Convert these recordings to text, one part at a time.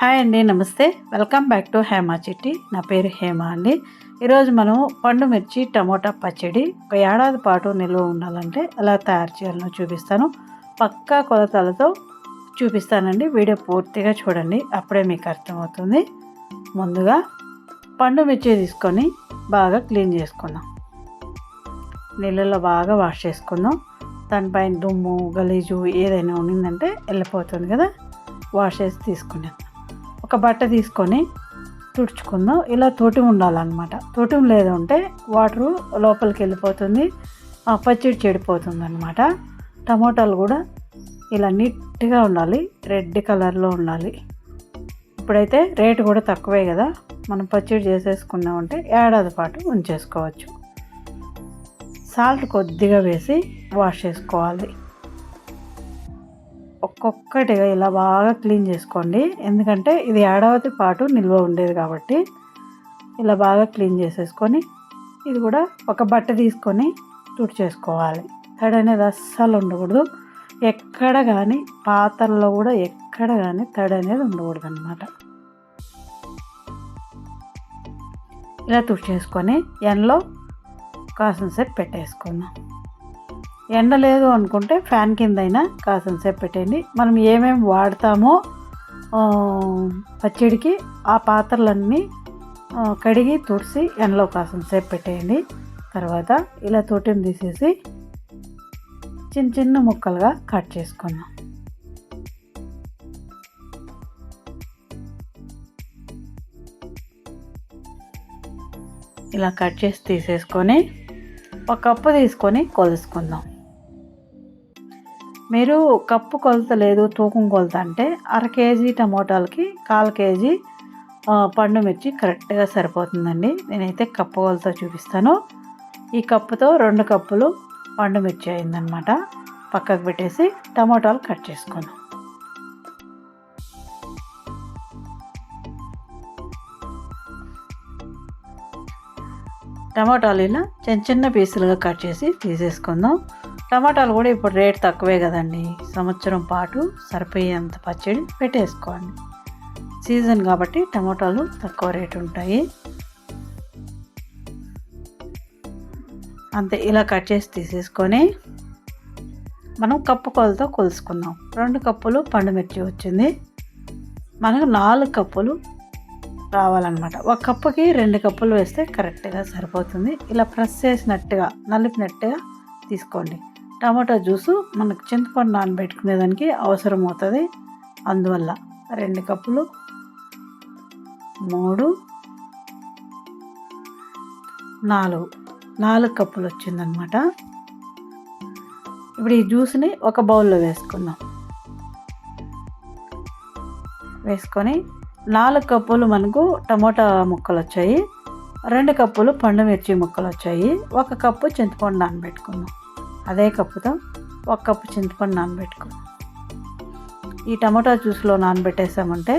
Hi అండి నమస్తే. Welcome back to Hema చిట్టి. నా పేరు హేమ అండి. ఈరోజు మనం పండు మిర్చి టమోటా పచ్చడి ఒక ఏడాది పాటు నిల్వ ఉండాలంటే ఎలా తయారు చేయాలనో చూపిస్తాను. పక్కా కొలతలతో చూపిస్తానండి. వీడియో పూర్తిగా చూడండి అప్పుడే మీకు అర్థమవుతుంది. ముందుగా పండు మిర్చి తీసుకొని బాగా క్లీన్ చేసుకుందాం. నీళ్ళలో బాగా వాష్ చేసుకుందాం. దానిపైన దుమ్ము గలీజు ఏదైనా ఉన్నిందంటే వెళ్ళిపోతుంది కదా. వాష్ చేసి తీసుకున్నాను ఒక బట్ట తీసుకొని తుడుచుకుందాం. ఇలా తోటి ఉండాలన్నమాట. తోటి లేదు ఉంటే వాటరు లోపలికి వెళ్ళిపోతుంది. ఆ పచ్చడి చెడిపోతుంది అనమాట టమోటాలు కూడా ఇలా నీట్గా ఉండాలి. రెడ్ కలర్లో ఉండాలి. ఇప్పుడైతే రేటు కూడా తక్కువే కదా. మనం పచ్చడి చేసేసుకున్నామంటే ఏడాది పాటు ఉంచేసుకోవచ్చు. సాల్ట్ కొద్దిగా వేసి వాష్ చేసుకోవాలి. ఒక్కొక్కటిగా ఇలా బాగా క్లీన్ చేసుకోండి. ఎందుకంటే ఇది ఏడాది పాటు నిల్వ ఉండేది కాబట్టి ఇలా బాగా క్లీన్ చేసేసుకొని ఇది కూడా ఒక బట్ట తీసుకొని తుడిచేసుకోవాలి. తడి అనేది అస్సలు ఉండకూడదు. ఎక్కడ కానీ పాత్రలో కూడా ఎక్కడ కానీ తడి అనేది ఉండకూడదు అనమాట ఇలా తుడిచేసుకొని ఎండలో కాసిన పెట్టేసుకుందాం. ఎండ లేదు అనుకుంటే ఫ్యాన్ కింద అయినా కాసిన సేపు పెట్టండి మనం ఏమేమి వాడతామో పచ్చడికి ఆ పాత్రలన్నీ కడిగి తుడిసి ఎండలో కాసేపు సేపు పెట్టేయండి. తర్వాత ఇలా తోటిని తీసేసి చిన్న చిన్న ముక్కలుగా కట్ చేసుకుందాం. ఇలా కట్ చేసి తీసేసుకొని ఒక కప్పు తీసుకొని కొలుసుకుందాం. మీరు కప్పు కొలత లేదు తూకం కొలత అంటే అర కేజీ టమోటాలకి కాల్ కేజీ పండు మిర్చి కరెక్ట్గా సరిపోతుందండి. నేనైతే కప్పు కొలత చూపిస్తాను. ఈ కప్పుతో రెండు కప్పులు పండు మిర్చి అయిందనమాట పక్కకు పెట్టేసి టమోటాలు కట్ చేసుకుందాం టమాటాలు ఇలా చిన్న చిన్న పీసులుగా కట్ చేసి తీసేసుకుందాం. టమాటాలు కూడా ఇప్పుడు రేట్ తక్కువే కదండి. సంవత్సరం పాటు సరిపోయేంత పచ్చడి పెట్టేసుకోండి. సీజన్ కాబట్టి టమాటాలు తక్కువ రేట్ ఉంటాయి. అంతే ఇలా కట్ చేసి తీసేసుకొని మనం కప్పు కొలతో కొలుసుకుందాం. రెండు కప్పులు పండు మిర్చి వచ్చింది. మనకు నాలుగు కప్పులు రావాలన్నమాట ఒక కప్పుకి రెండు కప్పులు వేస్తే కరెక్ట్గా సరిపోతుంది. ఇలా ప్రెస్ చేసినట్టుగా నలిపినట్టుగా తీసుకోండి. టమాటా జ్యూసు మనకు చింతపండు నానబెట్టుకునేదానికి అవసరం అవుతుంది అందువల్ల రెండు కప్పులు మూడు నాలుగు నాలుగు కప్పులు వచ్చిందనమాట. ఇప్పుడు ఈ జ్యూస్ని ఒక బౌల్లో వేసుకుందాం. వేసుకొని నాలుగు కప్పులు మనకు టమోటా ముక్కలు వచ్చాయి రెండు కప్పులు పండు మిర్చి ముక్కలు వచ్చాయి ఒక కప్పు చింతపండు నానబెట్టుకుందాం. అదే కప్పుతో ఒక కప్పు చింతపండు నానబెట్టుకో. ఈ టమాటా జ్యూస్లో నానబెట్టేసామంటే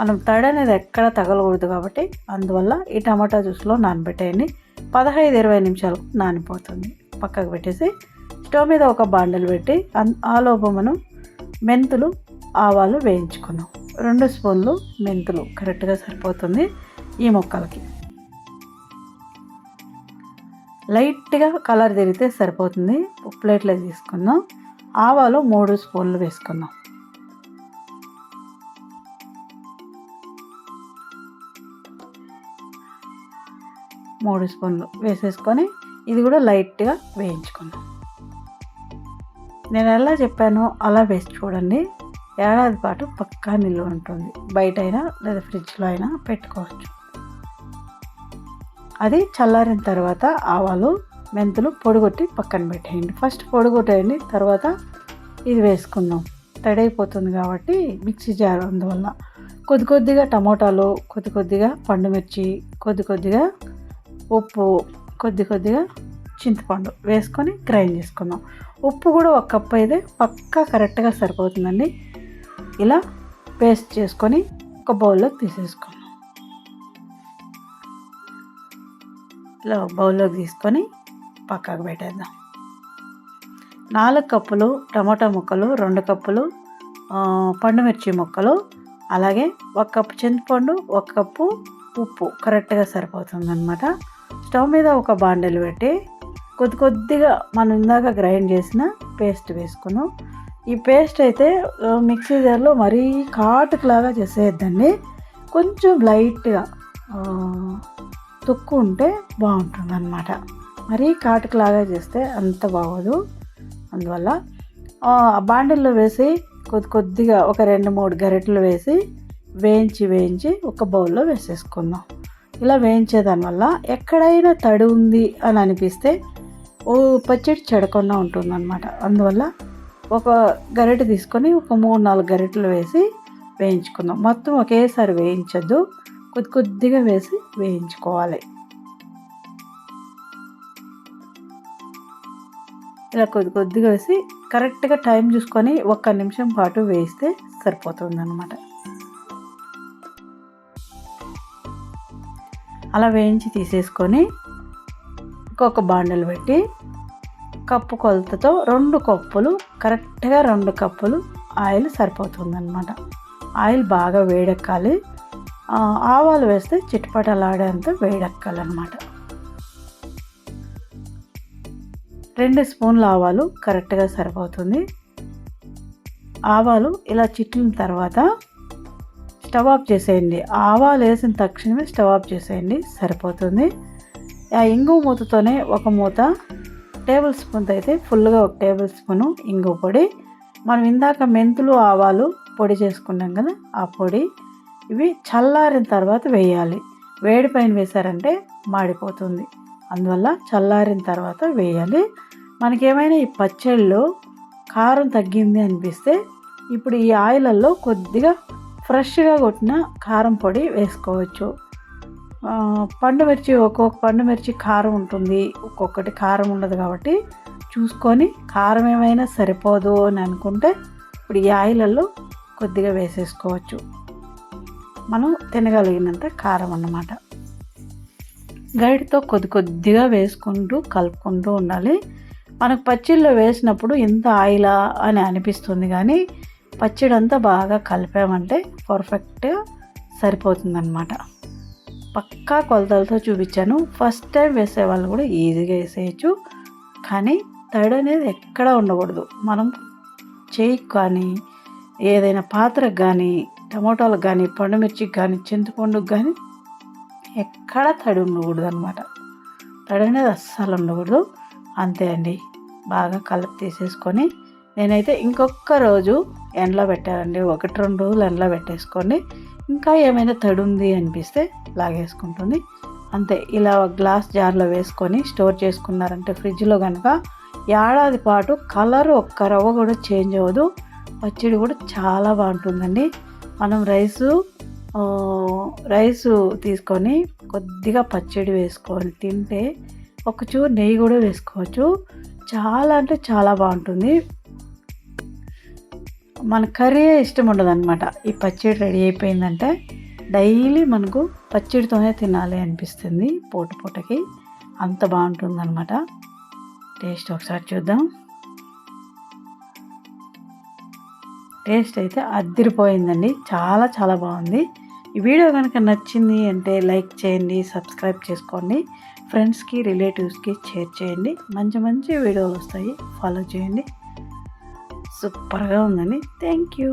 మనం తడి అనేది ఎక్కడ తగలకూడదు కాబట్టి అందువల్ల ఈ టమాటా జ్యూస్లో నానబెట్టేయండి. పదహైదు ఇరవై నిమిషాలు నానిపోతుంది. పక్కకు పెట్టేసి స్టవ్ మీద ఒక బాండలు పెట్టి ఆలోపు మనం మెంతులు ఆవాలు వేయించుకున్నాం రెండు స్పూన్లు మెంతులు కరెక్ట్గా సరిపోతుంది ఈ మొక్కలకి. లైట్గా కలర్ తిరిగితే సరిపోతుంది. ప్లేట్లో తీసుకుందాం. ఆవాలు మూడు స్పూన్లు వేసుకుందాం. మూడు స్పూన్లు వేసేసుకొని ఇది కూడా లైట్గా వేయించుకుందాం. నేను ఎలా చెప్పానో అలా వేసి చూడండి. ఏడాది పాటు పక్కా నిల్వ ఉంటుంది. బయట అయినా లేదా ఫ్రిడ్జ్లో అయినా పెట్టుకోవచ్చు. అది చల్లారిన తర్వాత ఆవాలు మెంతులు పొడిగొట్టి పక్కన పెట్టేయండి. ఫస్ట్ పొడిగొట్టేయండి తర్వాత ఇది వేసుకుందాం. తడైపోతుంది కాబట్టి మిక్సీ జార్ అందువల్ల. కొద్ది కొద్దిగా టమోటాలు కొద్ది కొద్దిగా పండుమిర్చి కొద్ది కొద్దిగా ఉప్పు కొద్ది కొద్దిగా చింతపండు వేసుకొని గ్రైండ్ చేసుకుందాం. ఉప్పు కూడా ఒక కప్పు అయితే పక్కా కరెక్ట్గా సరిపోతుందండి. ఇలా పేస్ట్ చేసుకొని ఒక బౌల్లోకి తీసేసుకున్నాం ఇలా బౌల్లోకి తీసుకొని పక్కకు పెట్టేద్దాం. నాలుగు కప్పులు టమాటా ముక్కలు రెండు కప్పులు పండుమిర్చి ముక్కలు అలాగే ఒక కప్పు చింతపండు ఒక కప్పు ఉప్పు. కరెక్ట్గా సరిపోతుందనమాట స్టవ్ మీద ఒక బాండెలు పెట్టి కొద్ది కొద్దిగా మనం ఇందాక గ్రైండ్ చేసిన పేస్ట్ వేసుకున్నాం. ఈ పేస్ట్ అయితే మిక్సీ జార్లో మరీ కాటుకులాగా చేసేద్దండి కొంచెం లైట్గా తొక్కు ఉంటే బాగుంటుంది అనమాట మరీ కాటుకులాగా చేస్తే అంత బాగోదు. అందువల్ల ఆ బాండిల్లో వేసి కొద్ది కొద్దిగా ఒక రెండు మూడు గరిటెలు వేసి వేయించి వేయించి ఒక బౌల్లో వేసేసుకుందాం. ఇలా వేయించేదాని వల్ల ఎక్కడైనా తడి ఉంది అని అనిపిస్తే ఓ పచ్చడి చెడకుండా ఉంటుందన్నమాట. అందువల్ల ఒక గరిటె తీసుకొని ఒక మూడు నాలుగు గరిటెలు వేసి వేయించుకుందాం. మొత్తం ఒకేసారి వేయించద్దు. కొద్ది కొద్దిగా వేసి వేయించుకోవాలి. ఇలా కొద్ది కొద్దిగా వేసి కరెక్ట్గా టైం చూసుకొని ఒక్క నిమిషం పాటు వేస్తే సరిపోతుందన్నమాట. అలా వేయించి తీసేసుకొని ఇంకొక బాండలు పెట్టి కప్పు కొలతతో రెండు కప్పులు కరెక్ట్గా రెండు కప్పులు ఆయిల్ సరిపోతుందన్నమాట. ఆయిల్ బాగా వేడెక్కాలి. ఆవాలు వేస్తే చిట్పటలాడేంత వేడెక్కాలన్నమాట. రెండు స్పూన్ల ఆవాలు కరెక్ట్గా సరిపోతుంది. ఆవాలు ఇలా చిట్లిన తర్వాత స్టవ్ ఆఫ్ చేసేయండి. ఆవాలు వేసిన తక్షణమే స్టవ్ ఆఫ్ చేసేయండి. సరిపోతుంది. ఆ ఇంగు మూతతోనే ఒక మూత టేబుల్ స్పూన్ అయితే ఫుల్గా ఒక టేబుల్ స్పూను ఇంగు పొడి. మనం ఇందాక మెంతులు ఆవాలు పొడి చేసుకున్నాం కదా ఆ పొడి ఇవి చల్లారిన తర్వాత వేయాలి. వేడి పైన వేశారంటే మాడిపోతుంది. అందువల్ల చల్లారిన తర్వాత వేయాలి. మనకేమైనా ఈ పచ్చళ్ళు కారం తగ్గింది అనిపిస్తే ఇప్పుడు ఈ ఆయిలల్లో కొద్దిగా ఫ్రెష్గా కొట్టిన కారం పొడి వేసుకోవచ్చు. పండు మిర్చి ఒక్కొక్క పండు మిర్చి కారం ఉంటుంది. ఒక్కొక్కటి కారం ఉండదు కాబట్టి చూసుకొని కారం ఏమైనా సరిపోదు అని అనుకుంటే ఇప్పుడు ఈ ఆయిలల్లో కొద్దిగా వేసేసుకోవచ్చు. మనం తినగలిగినంత కారం అన్నమాట. గరిటతో కొద్ది కొద్దిగా వేసుకుంటూ కలుపుకుంటూ ఉండాలి. మనకు పచ్చిళ్ళలో వేసినప్పుడు ఎంత ఆయిలా అని అనిపిస్తుంది కానీ పచ్చడి అంతా బాగా కలిపామంటే పర్ఫెక్ట్గా సరిపోతుందన్నమాట. పక్కా కొలతలతో చూపించాను. ఫస్ట్ టైం వేసే వాళ్ళు కూడా ఈజీగా వేసేయచ్చు. కానీ తడి అనేది ఎక్కడ ఉండకూడదు. మనం చేయికి కానీ ఏదైనా పాత్రకు కానీ టమోటాలకు కానీ పండుమిర్చికి కానీ చింతపండుకి కానీ ఎక్కడ తడి ఉండకూడదు అనమాట తడి అనేది అస్సలు ఉండకూడదు. అంతే అండి. బాగా కలిపి తీసేసుకొని నేనైతే ఇంకొక రోజు ఎండలో పెట్టానండి. ఒకటి రెండు రోజులు ఎండలో పెట్టేసుకోండి. ఇంకా ఏమైనా తడి ఉంది అనిపిస్తే లాగేసుకుంటుంది. అంతే. ఇలా ఒక గ్లాస్ జార్లో వేసుకొని స్టోర్ చేసుకున్నారంటే ఫ్రిడ్జ్లో కనుక ఏడాది పాటు కలర్ ఒక్క రవ్వ కూడా చేంజ్ అవ్వదు. పచ్చడి కూడా చాలా బాగుంటుందండి. మనం రైసు రైసు తీసుకొని కొద్దిగా పచ్చడి వేసుకొని తింటే ఒక నెయ్యి కూడా వేసుకోవచ్చు. చాలా అంటే చాలా బాగుంటుంది. మన కర్రీ ఇష్టం ఉండదు అనమాట ఈ పచ్చడి రెడీ అయిపోయిందంటే డైలీ మనకు పచ్చడితోనే తినాలి అనిపిస్తుంది. పూట పూటకి అంత బాగుంటుంది అనమాట టేస్ట్ ఒకసారి చూద్దాం. టేస్ట్ అయితే అద్దరిపోయిందండి. చాలా చాలా బాగుంది. ఈ వీడియో కనుక నచ్చింది అంటే లైక్ చేయండి సబ్స్క్రైబ్ చేసుకోండి. ఫ్రెండ్స్కి రిలేటివ్స్కి షేర్ చేయండి. మంచి మంచి వీడియోలు వస్తాయి. ఫాలో చేయండి. సూపర్గా ఉందండి. Thank you